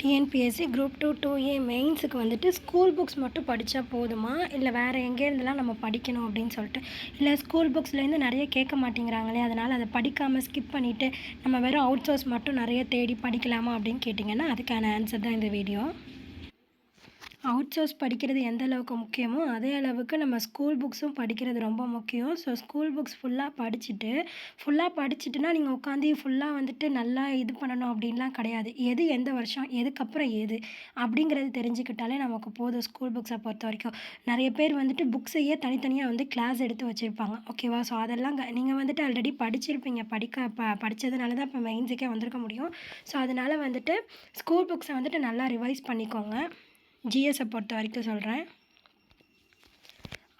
TNPSC group two two A மெயின்ஸுக்கு வந்துட்டு school books மட்டும் படித்தா போதுமா? இல்லை வேறு எங்கேருந்துலாம் நம்ம படிக்கணும் அப்படின்னு சொல்லிட்டு? இல்லை ஸ்கூல் புக்ஸ்லேருந்து நிறைய கேட்க மாட்டேங்கிறாங்களே அதனால் அதை படிக்காமல் ஸ்கிப் பண்ணிவிட்டு நம்ம வெறும் அவுட் சோர்ஸ் மட்டும் நிறைய தேடி படிக்கலாமா அப்படின்னு கேட்டிங்கன்னா அதுக்கான ஆன்சர் தான் இந்த வீடியோ அவுட் சோர்ஸ் படிக்கிறது எந்த அளவுக்கு முக்கியமோ அதே அளவுக்கு நம்ம ஸ்கூல் புக்ஸும் படிக்கிறது ரொம்ப முக்கியம். ஸோ ஸ்கூல் புக்ஸ் ஃபுல்லாக படிச்சுட்டு ஃபுல்லாக படிச்சுட்டுனா நீங்கள் உட்காந்து ஃபுல்லாக வந்துட்டு நல்லா இது பண்ணணும் அப்படின்லாம் கிடையாது. எது எந்த வருஷம் எதுக்கப்புறம் எது அப்படிங்கிறது தெரிஞ்சுக்கிட்டாலே நமக்கு போதும் ஸ்கூல் புக்ஸை பொறுத்த வரைக்கும். நிறைய பேர் வந்துட்டு புக்ஸையே தனித்தனியாக வந்து கிளாஸ் எடுத்து வச்சுருப்பாங்க. ஓகேவா ஸோ அதெல்லாம் நீங்கள் வந்துட்டு ஆல்ரெடி படிச்சிருப்பீங்க. படிக்க ப படித்ததுனால தான் இப்போ மெயின்ஸுக்கே வந்திருக்க முடியும். ஸோ அதனால் வந்துட்டு ஸ்கூல் புக்ஸை வந்துட்டு நல்லா ரிவைஸ் பண்ணிக்கோங்க. ஜிஎஸ்ஸை பொறுத்த வரைக்கும் சொல்கிறேன்.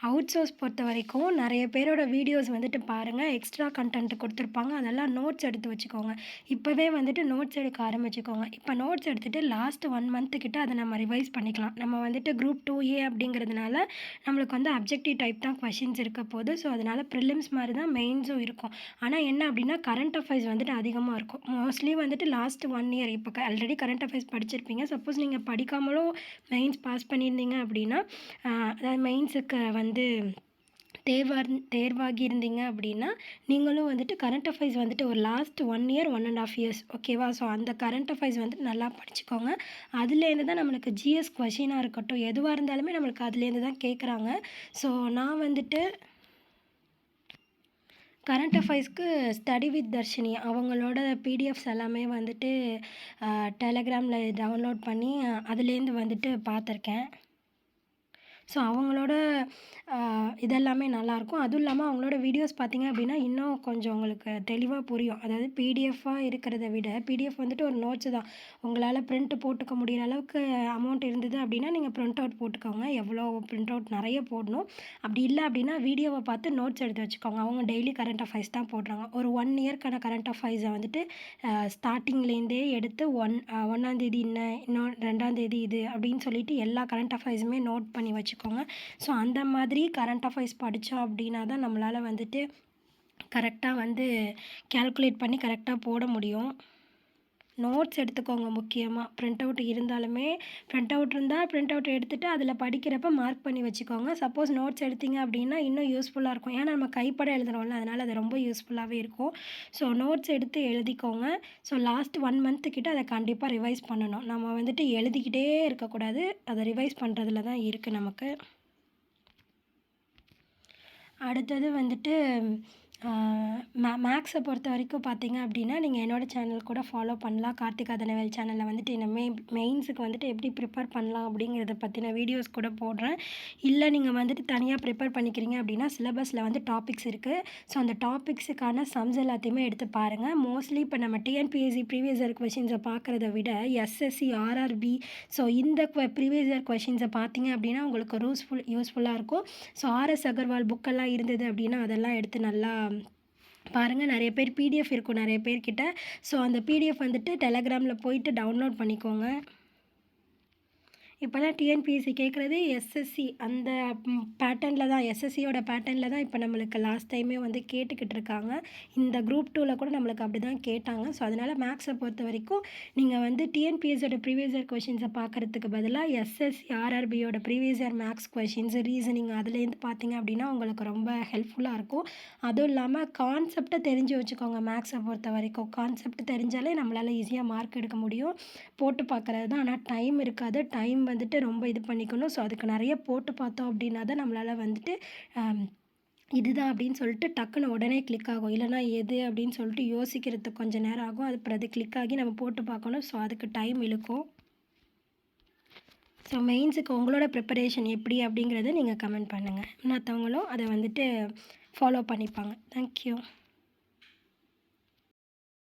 அவுட் சோர்ஸ் பொறுத்த வரைக்கும் நிறைய பேரோட வீடியோஸ் வந்துட்டு பாருங்கள் எக்ஸ்ட்ரா கண்டென்ட் கொடுத்துருப்பாங்க. அதெல்லாம் நோட்ஸ் எடுத்து வச்சுக்கோங்க. இப்போவே வந்துட்டு நோட்ஸ் எடுக்க ஆரம்பிச்சுக்கோங்க. இப்போ நோட்ஸ் எடுத்துகிட்டு லாஸ்ட் ஒன் மந்த்துக்கிட்ட அதை நம்ம ரிவைஸ் பண்ணிக்கலாம். நம்ம வந்துட்டு குரூப் டூ ஏ அப்படிங்கிறதுனால நம்மளுக்கு வந்து அப்ஜெக்டிவ் டைப் தான் கொஷின்ஸ் இருக்க போது ஸோ அதனால் ப்ரிலிம்ஸ் மாதிரி தான் மெயின்ஸும் இருக்கும். ஆனால் என்ன அப்படின்னா கரண்ட் அஃபேர்ஸ் வந்துட்டு அதிகமாக இருக்கும். மோஸ்ட்லி வந்துட்டு லாஸ்ட் ஒன் இயர் இப்போ ஆல்ரெடி கரண்ட் அஃபேர்ஸ் படிச்சிருப்பீங்க. சப்போஸ் நீங்கள் படிக்காமலும் மெயின்ஸ் பாஸ் பண்ணியிருந்தீங்க அப்படின்னா அதாவது மெயின்ஸுக்கு வந்து வந்து தேர்வார் தேர்வாகி இருந்தீங்க அப்படின்னா நீங்களும் வந்துட்டு கரண்ட் அஃபேர்ஸ் வந்துட்டு ஒரு last one year one and half years ஓகேவா ஸோ அந்த கரண்ட் அஃபேர்ஸ் வந்துட்டு நல்லா படிச்சுக்கோங்க. அதுலேருந்து தான் நம்மளுக்கு ஜிஎஸ் கொஷினாக இருக்கட்டும் எதுவாக இருந்தாலுமே நம்மளுக்கு அதுலேருந்து தான் கேட்குறாங்க ஸோ நான் வந்துட்டு கரண்ட் அஃபைர்ஸ்க்கு ஸ்டடி வித் தர்ஷினி அவங்களோட பிடிஎஃப்ஸ் எல்லாமே வந்துட்டு டெலகிராமில் டவுன்லோட் பண்ணி அதுலேருந்து வந்துட்டு பார்த்துருக்கேன். ஸோ அவங்களோட இதெல்லாமே நல்லாயிருக்கும் அதுவும் இல்லாமல் அவங்களோட வீடியோஸ் பார்த்திங்க அப்படின்னா இன்னும் கொஞ்சம் உங்களுக்கு தெளிவாக புரியும். அதாவது பிடிஎஃபாக இருக்கிறத விட பிடிஎஃப் வந்துட்டு ஒரு நோட்ஸு தான். உங்களால் ப்ரிண்ட் போட்டுக்க முடிகிற அளவுக்கு அமௌண்ட் இருந்தது அப்படின்னா நீங்கள் ப்ரிண்ட் அவுட் போட்டுக்கோங்க. எவ்வளோ ப்ரிண்ட் அவுட் நிறைய போடணும். அப்படி இல்லை அப்படின்னா வீடியோவை பார்த்து நோட்ஸ் எடுத்து வச்சுக்கோங்க. அவங்க டெய்லி கரண்ட் அஃபைர்ஸ் தான் போடுறாங்க. ஒரு ஒன் இயர்க்கான கரண்ட் அஃபைர்ஸை வந்துட்டு ஸ்டார்டிங்லேருந்தே எடுத்து ஒன் ஒன்றாந்தேதி என்ன இன்னும் ரெண்டாந்தேதி இது அப்படின்னு சொல்லிட்டு எல்லா கரண்ட் அஃபைர்ஸுமே நோட் பண்ணி வச்சுக்கோங்க. வச்சுக்கோங்க. ஸோ அந்த மாதிரி கரண்ட் அஃபேர்ஸ் படித்தோம் அப்படின்னா தான் நம்மளால் வந்துட்டு கரெக்டாக வந்து கேல்குலேட் பண்ணி கரெக்டாக போட முடியும். நோட்ஸ் எடுத்துக்கோங்க முக்கியமாக ப்ரிண்ட் அவுட் இருந்தாலுமே ப்ரிண்ட் அவுட் இருந்தால் ப்ரிண்ட் அவுட் எடுத்துகிட்டு அதில் படிக்கிறப்ப மார்க் பண்ணி வச்சுக்கோங்க. சப்போஸ் நோட்ஸ் எடுத்தீங்க அப்படின்னா இன்னும் யூஸ்ஃபுல்லாக இருக்கும். ஏன்னா நம்ம கைப்பட எழுதுகிறோம்ல அதனால் அது ரொம்ப யூஸ்ஃபுல்லாகவே இருக்கும். ஸோ நோட்ஸ் எடுத்து எழுதிக்கோங்க. ஸோ லாஸ்ட் ஒன் மந்த்துக்கிட்ட அதை கண்டிப்பாக ரிவைஸ் பண்ணணும். நம்ம வந்துட்டு எழுதிக்கிட்டே இருக்கக்கூடாது. அதை ரிவைஸ் பண்ணுறதுல தான் இருக்குது நமக்கு. அடுத்தது வந்துட்டு மே மேக்ஸை பொறுத்த வரைக்கும் பார்த்தீங்க அப்படின்னா நீங்கள் என்னோடய சேனல் கூட ஃபாலோ பண்ணலாம். கார்த்திகா தனவேல் சேனலில் வந்துட்டு என்ன மெயின்ஸுக்கு வந்துட்டு எப்படி ப்ரிப்பேர் பண்ணலாம் அப்படிங்கிறத பற்றின வீடியோஸ் கூட போடுறேன். இல்லை நீங்கள் வந்துட்டு தனியாக ப்ரிப்பேர் பண்ணிக்கிறீங்க அப்படின்னா சிலபஸில் வந்து டாபிக்ஸ் இருக்குது ஸோ அந்த டாபிக்ஸுக்கான சம்ஸ் எல்லாத்தையுமே எடுத்து பாருங்கள் மோஸ்ட்லி இப்போ நம்ம டிஎன்பிஎஸ்சி ப்ரீவியஸ் இயர் கொஷின்ஸை பார்க்குறத விட எஸ்எஸ்சி ஆர்ஆர்பி ஸோ இந்த ப்ரீவியஸ் இயர் கொஷின்ஸை பார்த்தீங்க அப்படின்னா உங்களுக்கு யூஸ்ஃபுல் யூஸ்ஃபுல்லாக இருக்கும். ஸோ ஆர்எஸ் அகர்வால் புக்கெல்லாம் இருந்தது அப்படின்னா அதெல்லாம் எடுத்து நல்லா பாருங்கள் நிறைய பேர் பிடிஎஃப் இருக்கும் நிறைய பேர்கிட்ட. ஸோ அந்த பிடிஎஃப் வந்துட்டு டெலகிராமில் போயிட்டு டவுன்லோட் பண்ணிக்கோங்க. இப்போல்லாம் டிஎன்பிஎஸ்சி கேட்குறது எஸ்எஸ்சி அந்த பேட்டர்னில் தான் எஸ்எஸ்சியோட பேட்டர்னில் தான் இப்போ நம்மளுக்கு லாஸ்ட் டைமே வந்து கேட்டுக்கிட்டு இருக்காங்க. இந்த குரூப் டூவில் கூட நம்மளுக்கு அப்படி தான் கேட்டாங்க. ஸோ அதனால் மேக்ஸை பொறுத்த வரைக்கும் நீங்கள் வந்து டிஎன்பிஎஸ்சியோட ப்ரீவியஸ் இயர் கொஷின்ஸை பார்க்குறதுக்கு பதிலாக SSC ஆர்ஆர்பியோட previous year maths questions reasoning அதுலேருந்து பார்த்தீங்க அப்படின்னா உங்களுக்கு ரொம்ப ஹெல்ப்ஃபுல்லாக இருக்கும். அதுவும் இல்லாமல் கான்செப்டை தெரிஞ்சு வச்சுக்கோங்க மேக்ஸை பொறுத்த வரைக்கும். கான்செப்ட் தெரிஞ்சாலே நம்மளால் ஈஸியாக மார்க் எடுக்க முடியும். போட்டு பார்க்குறது தான். ஆனால் டைம் இருக்காது. டைம் வந்துட்டு ரொம்ப இது பண்ணிக்கணும். ஸோ அதுக்கு நிறைய போட்டு பார்த்தோம் அப்படின்னா தான் நம்மளால் வந்துட்டு இதுதான் அப்படின்னு சொல்லிட்டு டக்குன்னு உடனே கிளிக் ஆகும். இல்லைனா எது அப்படின்னு சொல்லிட்டு யோசிக்கிறதுக்கு கொஞ்சம் நேரம் ஆகும். அது அப்புறம் அது கிளிக் ஆகி நம்ம போட்டு பார்க்கணும். ஸோ அதுக்கு டைம் இழுக்கும். ஸோ மெயின்ஸுக்கு உங்களோட ப்ரிப்பரேஷன் எப்படி அப்படிங்கிறத நீங்கள் கமெண்ட் பண்ணுங்கள் மற்றவங்களும் அதை வந்துட்டு ஃபாலோ பண்ணிப்பாங்க. தேங்க்யூ